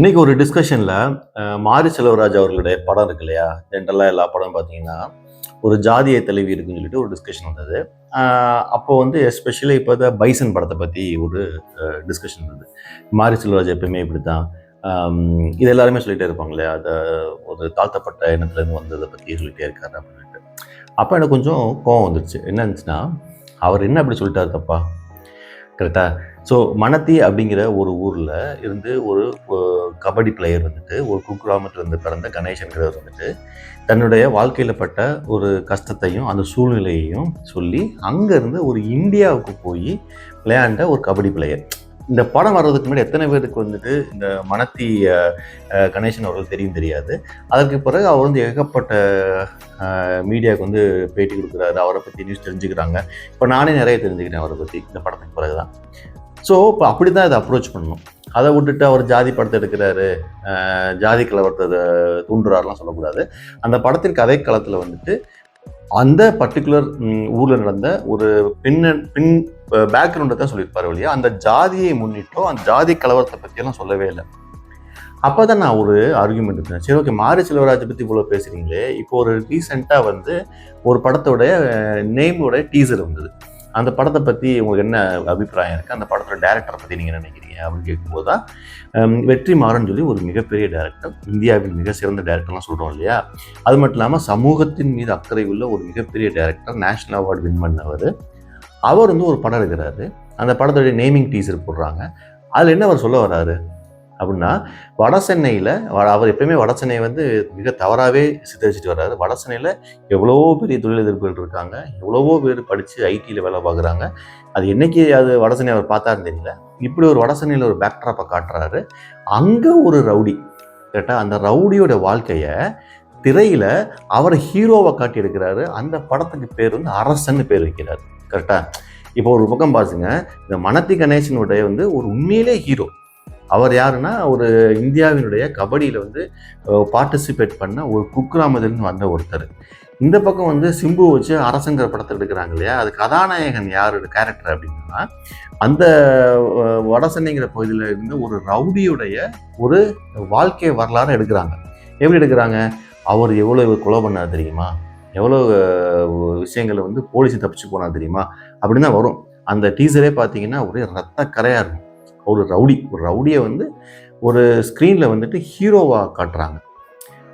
இன்னைக்கு ஒரு டிஸ்கஷனில் மாரி செல்வராஜ் அவர்களுடைய படம் இருக்கு இல்லையா? ஜென்ரலாக எல்லா படம் பார்த்தீங்கன்னா ஒரு ஜாதியை தலைவி இருக்குன்னு சொல்லிட்டு ஒரு டிஸ்கஷன் வந்தது. அப்போ வந்து எஸ்பெஷலி இப்போ இந்த பைசன் படத்தை பற்றி ஒரு டிஸ்கஷன் இருந்தது மாரி செல்வராஜ் எப்பயுமே இப்படி தான் இது எல்லாருமே சொல்லிட்டே இருப்பாங்க இல்லையா? அதை ஒரு தாழ்த்தப்பட்ட இனத்துலேருந்து வந்ததை பற்றி சொல்லிட்டே இருக்காரு அப்படின்ட்டு அப்போ எனக்கு கொஞ்சம் கோவம் வந்துருச்சு. என்ன இருந்துச்சுன்னா அவர் என்ன அப்படி சொல்லிட்டாரு தப்பா? கரெக்டா ஸோ மணத்தி அப்படிங்கிற ஒரு ஊரில் இருந்து ஒரு கபடி பிளேயர் வந்துட்டு ஒரு குக்கிராமத்துல இருந்து பிறந்த கணேசன்கிறவர் வந்துட்டு தன்னுடைய வாழ்க்கையில் பட்ட ஒரு கஷ்டத்தையும் அந்த சூழ்நிலையையும் சொல்லி அங்கேருந்து ஒரு இந்தியாவுக்கு போய் விளையாண்ட ஒரு கபடி பிளேயர் இந்த படம் வர்றதுக்கு முன்னாடி எத்தனை பேருக்கு வந்துட்டு இந்த மனத்தி கணேசன் அவர்கள் தெரியும் தெரியாது. அதற்கு பிறகு அவர் வந்து ஏகப்பட்ட மீடியாவுக்கு வந்து பேட்டி கொடுக்குறாரு. அவரை பற்றி நியூஸ் தெரிஞ்சுக்கிறாங்க. இப்போ நானே நிறைய தெரிஞ்சுக்கிறேன் அவரை பற்றி இந்த படத்துக்கு பிறகு தான் ஸோ இப்போ அப்படி தான் இதை அப்ரோச் பண்ணணும். அதை விட்டுட்டு அவர் ஜாதி படத்தை எடுக்கிறாரு. ஜாதி கலவரத்தை தூண்டுறாருலாம் சொல்லக்கூடாது. அந்த படத்தின் கதைக்களத்தில் வந்துட்டு அந்த பர்டிகுலர் ஊரில் நடந்த ஒரு பின்ன பின் பேக்ரவுண்டை தான் சொல்லியிருப்பார் வழியா அந்த ஜாதியை முன்னிட்டோ அந்த ஜாதி கலவரத்தை பற்றியெல்லாம் சொல்லவே இல்லை. அப்போ தான் நான் ஒரு ஆர்கியூமெண்ட் இருந்தேன் சரி ஓகே மாரி செல்வராஜை பற்றி இவ்வளோ பேசுகிறீங்களே இப்போ ஒரு ரீசெண்டாக வந்து ஒரு படத்தோடைய நேமோட டீசர் வந்தது. அந்த படத்தை பற்றி உங்களுக்கு என்ன அபிப்பிராயம் இருக்குது அந்த படத்தோட டேரக்டரை பற்றி நீங்கள் நினைக்கிறீங்க? அப்படின்னு கேட்கும்போது தான் வெற்றி மாறன் சொல்லி ஒரு மிகப்பெரிய டேரக்டர் இந்தியாவின் மிக சிறந்த டேரக்டர்லாம் சொல்கிறோம் இல்லையா? அது மட்டும் இல்லாமல் சமூகத்தின் மீது அக்கறை உள்ள ஒரு மிகப்பெரிய டேரக்டர் நேஷனல் அவார்டு வின் பண்ணவர் அவர் வந்து ஒரு படம் எடுக்கிறாரு. அந்த படத்தோடைய நேமிங் டீசர் போடுறாங்க. அதில் என்ன அவர் சொல்ல வர்றாரு? அப்படின்னா வட சென்னையில் அவர் எப்பயுமே வட சென்னையை வந்து மிக தவறாகவே சித்தரிச்சிட்டு வர்றாரு. வட சென்னையில் எவ்வளவோ பெரிய தொழிலதிபர்கள் இருக்காங்க. எவ்வளவோ பேர் படித்து ஐடியில் வேலை பார்க்குறாங்க. அது என்னைக்கு அது வட சென்னை அவர் பார்த்தாருன்னு தெரியல. இப்படி ஒரு வட சென்னையில் ஒரு பேக்ட்ராப்பை காட்டுறாரு. அங்கே ஒரு ரவுடி கேட்டால் அந்த ரவுடியோட வாழ்க்கையை திரையில் அவர் ஹீரோவை காட்டி எடுக்கிறாரு. அந்த படத்துக்கு பேர் வந்து அரசன்னு பேர் வைக்கிறாரு. கரெக்டாக இப்போ ஒரு பக்கம் பாருங்க இந்த மனத்தி கணேசனுடைய வந்து ஒரு உண்மையிலே ஹீரோ அவர் யாருன்னா ஒரு இந்தியாவினுடைய கபடியில் வந்து பார்ட்டிசிபேட் பண்ண ஒரு குக்கிராமத்திலிருந்து வந்த ஒருத்தர். இந்த பக்கம் வந்து சிம்பு வச்சு அரசங்கிற படத்தை எடுக்கிறாங்க இல்லையா? அது கதாநாயகன் யாரோட கேரக்டர் அப்படின்னா அந்த வடசென்னைங்கிற பகுதியில் இருந்து ஒரு ரவுடியுடைய ஒரு வாழ்க்கை வரலாறு எடுக்கிறாங்க. எப்படி எடுக்கிறாங்க? அவர் எவ்வளோ கொலை பண்ணார் தெரியுமா? எவ்வளோ விஷயங்களை வந்து போலீஸ் தப்பிச்சு போனா தெரியுமா? அப்படின்னு தான் வரும். அந்த டீசரே பார்த்தீங்கன்னா ஒரே ரத்த கரையாக இருக்கும். ஒரு ரவுடி ஒரு ரவுடியை வந்து ஒரு ஸ்க்ரீனில் வந்துட்டு ஹீரோவாக காட்டுறாங்க.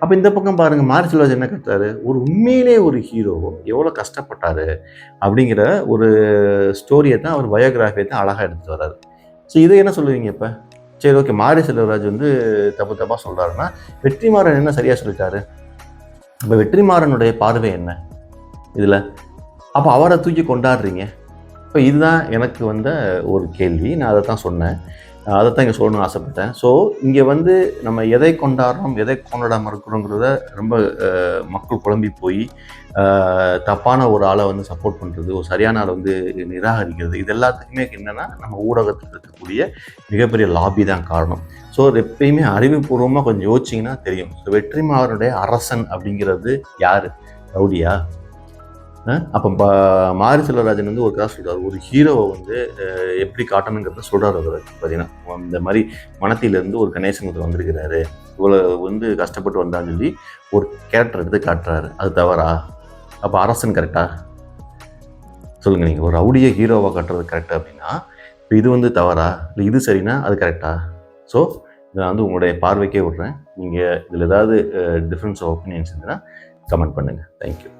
அப்போ இந்த பக்கம் பாருங்கள் மார்ச் செல்வராஜ் என்ன கட்டுறாரு? ஒரு உண்மையிலே ஒரு ஹீரோ எவ்வளோ கஷ்டப்பட்டாரு? அப்படிங்கிற ஒரு ஸ்டோரியை தான் அவர் பயோகிராஃபியை தான் அழகாக எடுத்துகிட்டு வர்றாரு. ஸோ இதை என்ன சொல்லுவீங்க இப்போ? சரி ஓகே மாரி செல்வராஜ் வந்து தப்பு தப்பாக சொல்கிறாருன்னா வெற்றிமாறன் என்ன சரியாக சொல்லிட்டாரு? இப்போ வெற்றிமாறனுடைய பார்வை என்ன? இதில் அப்போ அவரை தூக்கி கொண்டாடுறீங்க. இப்போ இதுதான் எனக்கு வந்த ஒரு கேள்வி. நான் அதை தான் சொன்னேன். அதை தான் இங்கே சொல்லணும்னு ஆசைப்பட்டேன். ஸோ இங்கே வந்து நம்ம எதை கொண்டாடுறோம் எதை கொண்டாடாமல் இருக்கிறோங்கிறத ரொம்ப மக்கள் குழம்பி போய் தப்பான ஒரு ஆளை வந்து சப்போர்ட் பண்ணுறது ஒரு சரியான ஆளை வந்து நிராகரிக்கிறது இது எல்லாத்துக்குமே என்னென்னா நம்ம ஊடகத்தில் இருக்கக்கூடிய மிகப்பெரிய லாபி தான் காரணம். ஸோ அது எப்பயுமே அறிவுபூர்வமாக கொஞ்சம் யோசிச்சிங்கன்னா தெரியும். ஸோ வெற்றிமாறனுடைய அரசன் அப்படிங்கிறது யார்? ரவுடியா? அப்போ மாரி செல்வராஜன் வந்து ஒரு கதை சொல்கிறார் ஒரு ஹீரோவை வந்து எப்படி காட்டணுங்கிறத சொல்கிறார் அவர் பார்த்தீங்கன்னா இந்த மாதிரி மனத்திலேருந்து ஒரு கணேசன் ஒருத்தர் வந்திருக்கிறாரு. இவ்வளோ வந்து கஷ்டப்பட்டு வந்தான்னு சொல்லி ஒரு கேரக்டர் எடுத்து காட்டுறாரு. அது தவறா? அப்போ அரசன் கரெக்டா சொல்லுங்கள் நீங்கள் ஒரு ரவுடியை ஹீரோவாக காட்டுறது கரெக்டாக அப்படின்னா இப்போ இது வந்து தவறா? இல்லை இது சரினா அது கரெக்டா ஸோ இதை நான் வந்து உங்களுடைய பார்வைக்கே விட்றேன். நீங்கள் இதில் ஏதாவது டிஃப்ரென்ஸ் ஆஃப் ஒப்பீனியன்ஸ் இருந்ததுன்னா கமெண்ட் பண்ணுங்கள் தேங்க்யூ